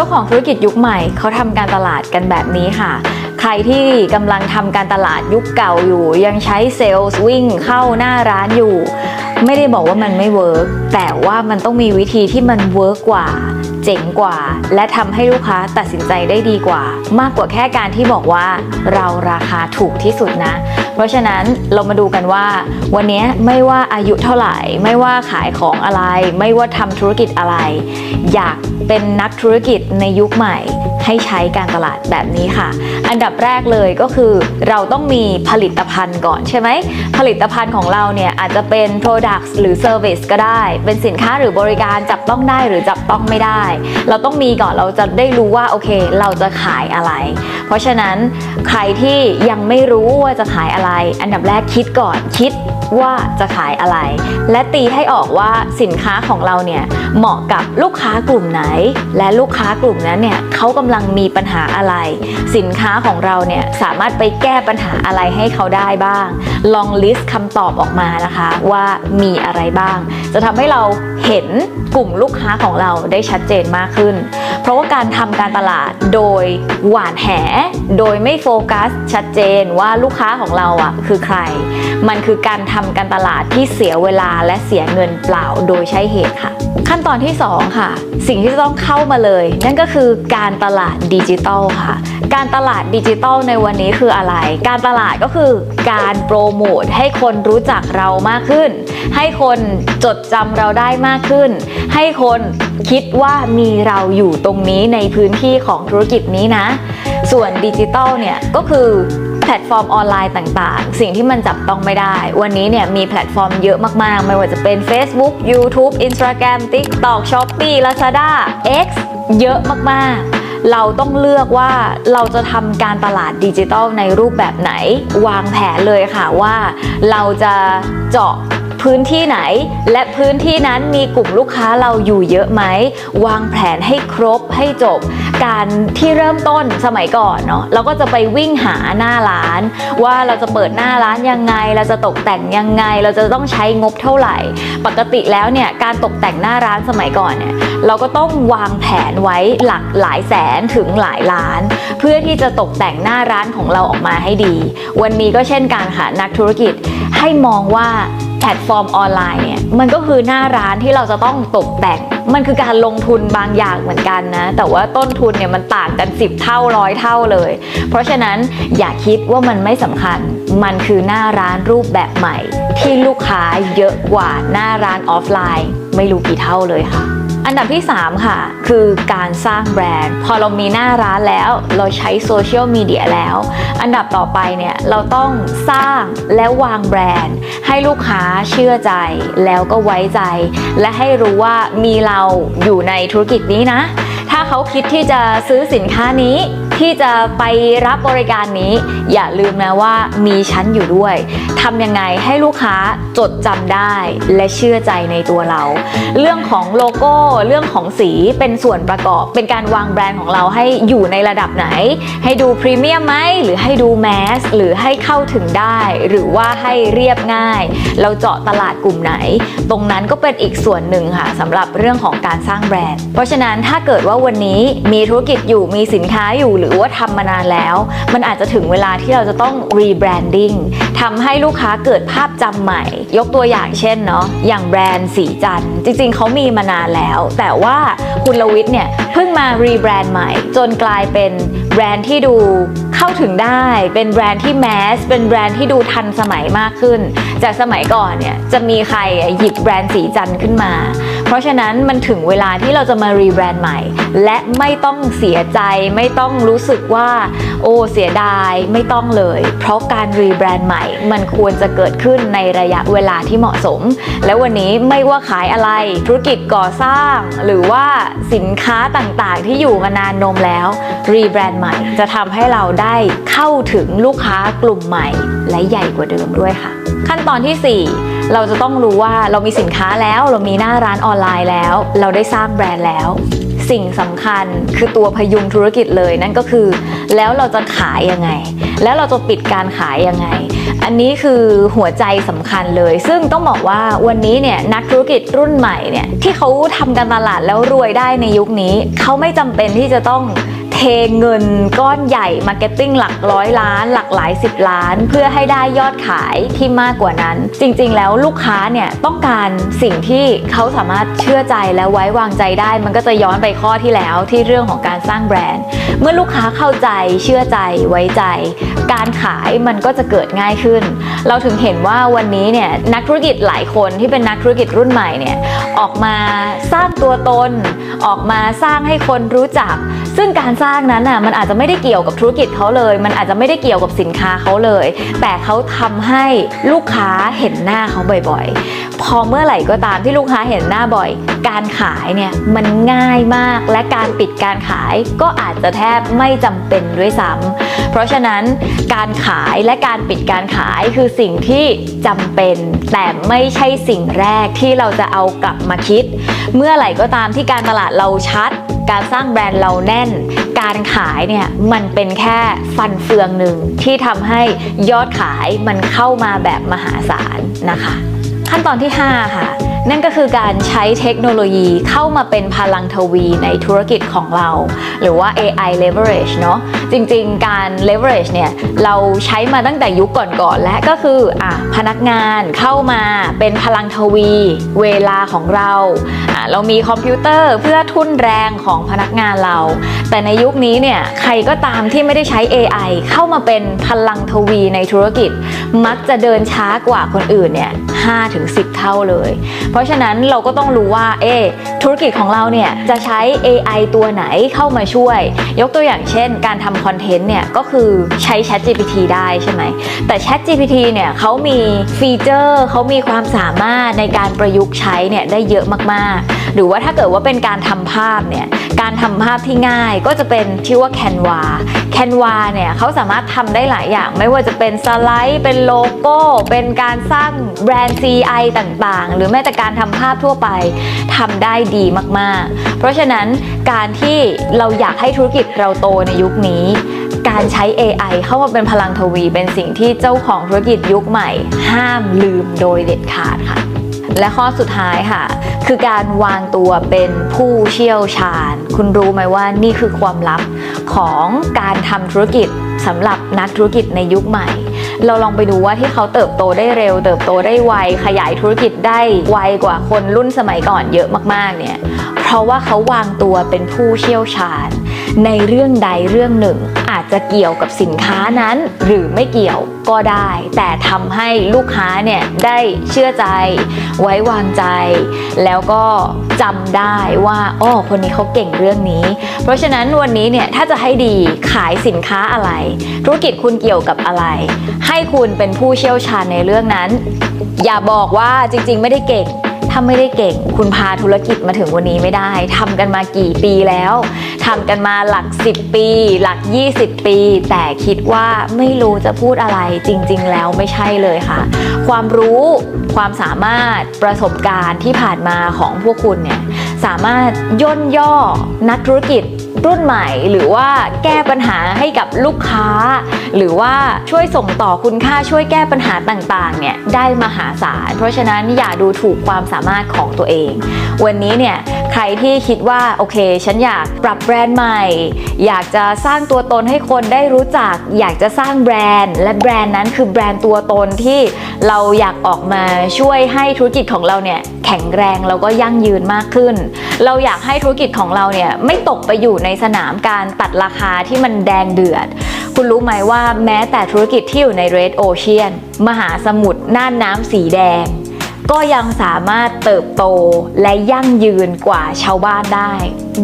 จ้าของธุรกิจยุคใหม่เขาทำการตลาดกันแบบนี้ค่ะ ใครที่กำลังทำการตลาดยุคเก่าอยู่ ยังใช้เซลล์วิ่งเข้าหน้าร้านอยู่ ไม่ได้บอกว่ามันไม่เวิร์กแต่ว่ามันต้องมีวิธีที่มันเวิร์กกว่า เจ๋งกว่า และทำให้ลูกค้าตัดสินใจได้ดีกว่า มากกว่าแค่การที่บอกว่าเราราคาถูกที่สุดนะ เพราะฉะนั้นเรามาดูกันว่า วันนี้ไม่ว่าอายุเท่าไหร่ ไม่ว่าขายของอะไร ไม่ว่าทำธุรกิจอะไร อยากเป็นนักธุรกิจในยุคใหม่ ให้ใช้การตลาดแบบนี้ค่ะ อันดับแรกเลยก็คือเราต้องมีผลิตภัณฑ์ก่อนใช่ไหม ผลิตภัณฑ์ของเราเนี่ยอาจจะเป็น products หรือ service ก็ได้ เป็นสินค้าหรือบริการจับต้องได้หรือจับต้องไม่ได้ เราต้องมีก่อนเราจะได้รู้ว่าโอเค เราจะขายอะไร เพราะฉะนั้นใครที่ยังไม่รู้ว่าจะขายอะไร อันดับแรกคิดก่อนคิด ว่าจะขายอะไร และตีให้ออกว่าสินค้าของเราเนี่ยเหมาะกับลูกค้ากลุ่มไหน และลูกค้ากลุ่มนั้นเนี่ยเขากำลังมีปัญหาอะไร สินค้าของเราเนี่ยสามารถไปแก้ปัญหาอะไรให้เขาได้บ้าง ลองลิสต์คำตอบออกมานะคะว่ามีอะไรบ้าง จะทำให้เรา เห็นกลุ่มลูกค้าของเราได้ชัดเจนมากขึ้น เพราะว่าการทำการตลาดโดยหวานแห โดยไม่โฟกัสชัดเจนว่าลูกค้าของเราอะคือใคร มันคือการทำการตลาดที่เสียเวลาและเสียเงินเปล่าโดยใช้เหตุค่ะ ขั้นตอนที่ 2 ค่ะ สิ่งที่จะต้องเข้ามาเลย นั่นก็คือการตลาดดิจิทัลค่ะ การตลาดดิจิทัลในวันนี้คืออะไร การตลาดก็คือการโปรโมทให้คนรู้จักเรามากขึ้น ให้คนจดจำเราได้มากขึ้น ให้คนคิดว่ามีเราอยู่ตรงนี้ในพื้นที่ของธุรกิจนี้นะ ส่วนดิจิทัลเนี่ยก็คือ พลตฟอร์มออนไลน์ต่างๆ สิ่งที่มันจับต้องไม่ได้ วันนี้เนี่ยมีแพลตฟอร์มเยอะมากๆ ไม่ว่าจะเป็น Facebook YouTube Instagram TikTok Shopee Lazada X เยอะมากๆเราต้องเลือกว่าเราจะทำการตลาดดิจิทัลในรูปแบบไหน วางแผนเลยค่ะว่าเราจะเจาะพื้นที่ไหน และพื้นที่นั้นมีกลุ่มลูกค้าเราอยู่เยอะไหม วางแผนให้ครบให้จบ การที่เริ่มต้นสมัยก่อนเนาะเราก็จะไปวิ่งหาหน้าร้าน ว่าเราจะเปิดหน้าร้านยังไง เราจะตกแต่งยังไง เราจะต้องใช้งบเท่าไหร่ ปกติแล้วเนี่ยการตกแต่งหน้าร้านสมัยก่อนเนี่ยเราก็ต้องวางแผนไว้หลักหลายแสนถึงหลายล้าน เพื่อที่จะตกแต่งหน้าร้านของเราออกมาให้ดี วันนี้ก็เช่นกันค่ะนักธุรกิจให้มองว่า พลตฟอร์มออนไลน์เนี่ยมันก็คือหน้าร้านที่เราจะต้องตกแต่ง มันคือการลงทุนบางอย่างเหมือนกันนะ แต่ว่าต้นทุนเนี่ยมันต่างกัน 10 เท่าร้อยเท่าเลย เพราะฉะนั้นอย่าคิดว่ามันไม่สำคัญ มันคือหน้าร้านรูปแบบใหม่ ที่ลูกค้าเยอะกว่าหน้าร้านออฟไลน์ ไม่รู้กี่เท่าเลยค่ะ อันดับที่ 3 ค่ะ คือการสร้างแบรนด์ พอเรามีหน้าร้านแล้ว เราใช้โซเชียลมีเดียแล้ว อันดับต่อไปเนี่ย เราต้องสร้างและวางแบรนด์ ให้ลูกค้าเชื่อใจแล้วก็ไว้ใจ และให้รู้ว่ามีเราอยู่ในธุรกิจนี้นะ ถ้าเขาคิดที่จะซื้อสินค้านี้ ที่จะไปรับบริการนี้ อย่าลืมนะว่ามีชั้นอยู่ด้วยทำยังไงให้ลูกค้าจดจำได้และเชื่อใจในตัวเรา เรื่องของโลโก้เรื่องของสีเป็นส่วนประกอบ เป็นการวางแบรนด์ของเราให้อยู่ในระดับไหน ให้ดูพรีเมียมไหมหรือให้ดูแมสหรือให้เข้าถึงได้ หรือว่าให้เรียบง่าย เราเจาะตลาดกลุ่มไหน ตรงนั้นก็เป็นอีกส่วนหนึ่งค่ะสำหรับเรื่องของการสร้างแบรนด์ เพราะฉะนั้นถ้าเกิดว่าวันนี้มีธุรกิจอยู่มีสินค้าอยู่หรือือว่าทำมานานแล้ว มันอาจจะถึงเวลาที่เราจะต้องรีแบรนดิ้งทำให้ลูกค้าเกิดภาพจำใหม่ ยกตัวอย่างเช่นเนาะอย่างแบรนด์สีจันจริงๆเขามีมานานแล้ว แต่ว่าคุณลวิทย์เนี่ยเพิ่งมารีแบรนด์ใหม่ จนกลายเป็นแบรนด์ที่ดูเข้าถึงได้ เป็นแบรนด์ที่แมสเป็นแบรนด์ที่ดูทันสมัยมากขึ้น จากสมัยก่อนเนี่ยจะมีใครหยิบแบรนด์สีจันขึ้นมา เพราะฉะนั้นมันถึงเวลาที่เราจะมารีแบรนด์ใหม่ และไม่ต้องเสียใจไม่ต้องรู้สึกว่าโอ้เสียดายไม่ต้องเลย เพราะการรีแบรนด์ใหม่ มันควรจะเกิดขึ้นในระยะเวลาที่เหมาะสม และวันนี้ไม่ว่าขายอะไรธุรกิจก่อสร้าง หรือว่าสินค้าต่างๆ ที่อยู่มานานนมแล้วรีแบรนด์ใหม่ จะทำให้เราได้เข้าถึงลูกค้ากลุ่มใหม่ และใหญ่กว่าเดิมด้วยค่ะ ขั้นตอนที่ 4 เราจะต้องรู้ว่าเรามีสินค้าแล้ว เรามีหน้าร้านออนไลน์แล้ว เราได้สร้างแบรนด์แล้ว สิ่งสำคัญคือตัวพยุงธุรกิจเลยนั่นก็คือ แล้วเราจะขายยังไง แล้วเราจะปิดการขายยังไง อันนี้คือหัวใจสำคัญเลย ซึ่งต้องบอกว่าวันนี้เนี่ยนักธุรกิจรุ่นใหม่เนี่ยที่เขาทำการตลาดแล้วรวยได้ในยุคนี้ เขาไม่จำเป็นที่จะต้อง เทเงินก้อนใหญ่มาร์เก็ตติ้งหลักร้อยล้าน หลักหลายสิบล้าน เพื่อให้ได้ยอดขายที่มากกว่านั้น จริงๆ แล้วลูกค้าเนี่ยต้องการสิ่งที่เขาสามารถเชื่อใจและไว้วางใจได้ มันก็จะย้อนไปข้อที่แล้วที่เรื่องของการสร้างแบรนด์ เมื่อลูกค้าเข้าใจเชื่อใจไว้ใจ การขายมันก็จะเกิดง่ายขึ้น เราถึงเห็นว่าวันนี้เนี่ยนักธุรกิจหลายคนที่เป็นนักธุรกิจรุ่นใหม่เนี่ยออกมาสร้างตัวตน ออกมาสร้างให้คนรู้จัก ซึ่งการสร้างนั้นน่ะมันอาจจะไม่ได้เกี่ยวกับธุรกิจเขาเลย มันอาจจะไม่ได้เกี่ยวกับสินค้าเขาเลย แต่เขาทำให้ลูกค้าเห็นหน้าเขาบ่อยๆ พอเมื่อไหร่ก็ตามที่ลูกค้าเห็นหน้าบ่อย การขายเนี่ยมันง่ายมากและการปิดการขายก็อาจจะแทบไม่จำเป็นด้วยซ้ำเพราะฉะนั้นการขายและการปิดการขายคือสิ่งที่จำเป็น แต่ไม่ใช่สิ่งแรกที่เราจะเอากลับมาคิด เมื่อไหร่ก็ตามที่การตลาดเราชัด การสร้างแบรนด์เราแน่น การขายเนี่ยมันเป็นแค่ฟันเฟืองหนึ่งที่ทำให้ยอดขายมันเข้ามาแบบมหาศาลนะคะ ขั้นตอนที่ 5 ค่ะ นั่นก็คือการใช้เทคโนโลยีเข้ามาเป็นพลังทวีในธุรกิจของเรา หรือว่า AI leverage เนาะจริงๆ การ leverage เนี่ยเราใช้มาตั้งแต่ยุคก่อนๆและก็คืออะพนักงานเข้ามาเป็นพลังทวี เวลาของเราอะเรามีคอมพิวเตอร์เพื่อทุ่นแรงของพนักงานเรา แต่ในยุคนี้เนี่ยใครก็ตามที่ไม่ได้ใช้ AI เข้ามาเป็นพลังทวีในธุรกิจ มักจะเดินช้ากว่าคนอื่นเนี่ย5-10 เท่าเลยเพราะฉะนั้นเราก็ต้องรู้ว่าเอะธุรกิจของเราเนี่ยจะใช้ AI ตัวไหนเข้ามาช่วย ยกตัวอย่างเช่น การทำคอนเทนต์เนี่ยก็คือใช้ Chat GPT ได้ใช่ไหมแต่ Chat GPT เนี่ยเขามีฟีเจอร์เขามีความสามารถในการประยุกต์ใช้เนี่ยได้เยอะมากๆ หรือว่าถ้าเกิดว่าเป็นการทำภาพเนี่ยการทำภาพที่ง่ายก็จะเป็นชื่อว่า Canva Canva เนี่ยเขาสามารถทำได้หลายอย่าง ไม่ว่าจะเป็นสไลด์ เป็นโลโก้ เป็นการสร้างแบรนด์ CI ต่างๆ หรือแม้แต่การทำภาพทั่วไปทำได้ดีมากๆ เพราะฉะนั้นการที่เราอยากให้ธุรกิจเราโตในยุคนี้การใช้ AI เข้ามาเป็นพลังทวี เป็นสิ่งที่เจ้าของธุรกิจยุคใหม่ ห้ามลืมโดยเด็ดขาดค่ะ และข้อสุดท้ายค่ะ คือการวางตัวเป็นผู้เชี่ยวชาญ คุณรู้ไหมว่านี่คือความลับของการทำธุรกิจสำหรับนักธุรกิจในยุคใหม่ เราลองไปดูว่าที่เขาเติบโตได้เร็ว เติบโตได้ไว ขยายธุรกิจได้ไวกว่าคนรุ่นสมัยก่อนเยอะมากๆเนี่ยเพราะว่าเขาวางตัวเป็นผู้เชี่ยวชาญ ในเรื่องใดเรื่องหนึ่ง อาจจะเกี่ยวกับสินค้านั้น หรือไม่เกี่ยวก็ได้ แต่ทำให้ลูกค้าเนี่ยได้เชื่อใจ ไว้วางใจ แล้วก็จำได้ว่าอ้อคนนี้เขาเก่งเรื่องนี้ เพราะฉะนั้นวันนี้เนี่ยถ้าจะให้ดีขายสินค้าอะไร ธุรกิจคุณเกี่ยวกับอะไร ให้คุณเป็นผู้เชี่ยวชาญในเรื่องนั้น อย่าบอกว่าจริงๆ ไม่ได้เก่ง ถ้าไม่ได้เก่ง คุณพาธุรกิจมาถึงวันนี้ไม่ได้ทำกันมากี่ปีแล้วทำกันมาหลัก 10 ปี หลัก 20 ปี แต่คิดว่าไม่รู้จะพูดอะไรจริง ๆ แล้วไม่ใช่เลยค่ะ ความรู้ความสามารถประสบการณ์ที่ผ่านมาของพวกคุณเนี่ยสามารถย่นย่อนักธุรกิจ รุ่นใหม่ หรือว่าแก้ปัญหาให้กับลูกค้า หรือว่าช่วยส่งต่อคุณค่าช่วยแก้ปัญหาต่างๆเนี่ยได้มหาศาล เพราะฉะนั้นอย่าดูถูกความสามารถของตัวเอง วันนี้เนี่ยใครที่คิดว่าโอเค ฉันอยากปรับแบรนด์ใหม่ อยากจะสร้างตัวตนให้คนได้รู้จัก อยากจะสร้างแบรนด์ และแบรนด์นั้นคือแบรนด์ตัวตนที่เราอยากออกมาช่วยให้ธุรกิจของเราเนี่ยแข็งแรงแล้วก็ยั่งยืนมากขึ้น เราอยากให้ธุรกิจของเราเนี่ยไม่ตกไปอยู่ในสนามการตัดราคาที่มันแดงเดือด คุณรู้ไหมว่าแม้แต่ธุรกิจที่อยู่ใน Red Ocean มหาสมุทรน่านน้ำสีแดง ก็ยังสามารถเติบโตและยั่งยืนกว่าชาวบ้านได้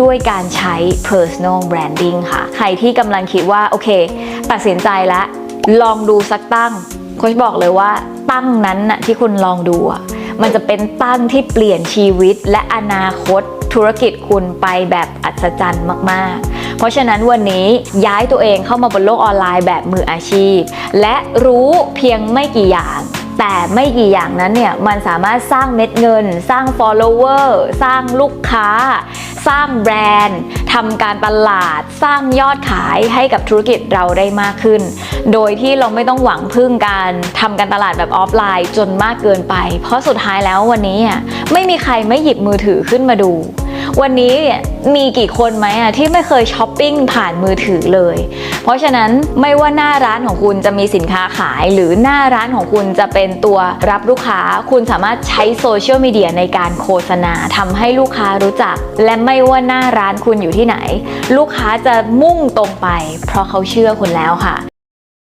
ด้วยการใช้ personal branding ค่ะ ใครที่กำลังคิดว่า โอเค ตัดสินใจแล้ว ลองดูสักตั้งโค้ชบอกเลยว่าตั้งนั้นน่ะที่คุณลองดูอะมันจะเป็นตั้งที่เปลี่ยนชีวิตและอนาคต ธุรกิจคุณไปแบบอัศจรรย์มาก ๆ เพราะฉะนั้นวันนี้ย้ายตัวเองเข้ามาบนโลกออนไลน์แบบมืออาชีพ และรู้เพียงไม่กี่อย่างแต่ไม่กี่อย่างนั้นเนี่ยมันสามารถสร้างเม็ดเงิน สร้าง follower สร้างลูกค้า สร้างแบรนด์ทำการตลาด สร้างยอดขายให้กับธุรกิจเราได้มากขึ้น โดยที่เราไม่ต้องหวังพึ่งการทำการตลาดแบบออฟไลน์จนมากเกินไป เพราะสุดท้ายแล้ววันนี้อะไม่มีใครไม่หยิบมือถือขึ้นมาดู วันนี้มีกี่คนไหมอะที่ไม่เคยช้อปปิ้งผ่านมือถือเลย เพราะฉะนั้นไม่ว่าหน้าร้านของคุณจะมีสินค้าขาย หรือหน้าร้านของคุณจะเป็นตัวรับลูกค้า คุณสามารถใช้โซเชียลมีเดียในการโฆษณาทำให้ลูกค้ารู้จัก และไม่ว่าหน้าร้านคุณอยู่ที่ไหน ลูกค้าจะมุ่งตรงไป เพราะเขาเชื่อคุณแล้วค่ะ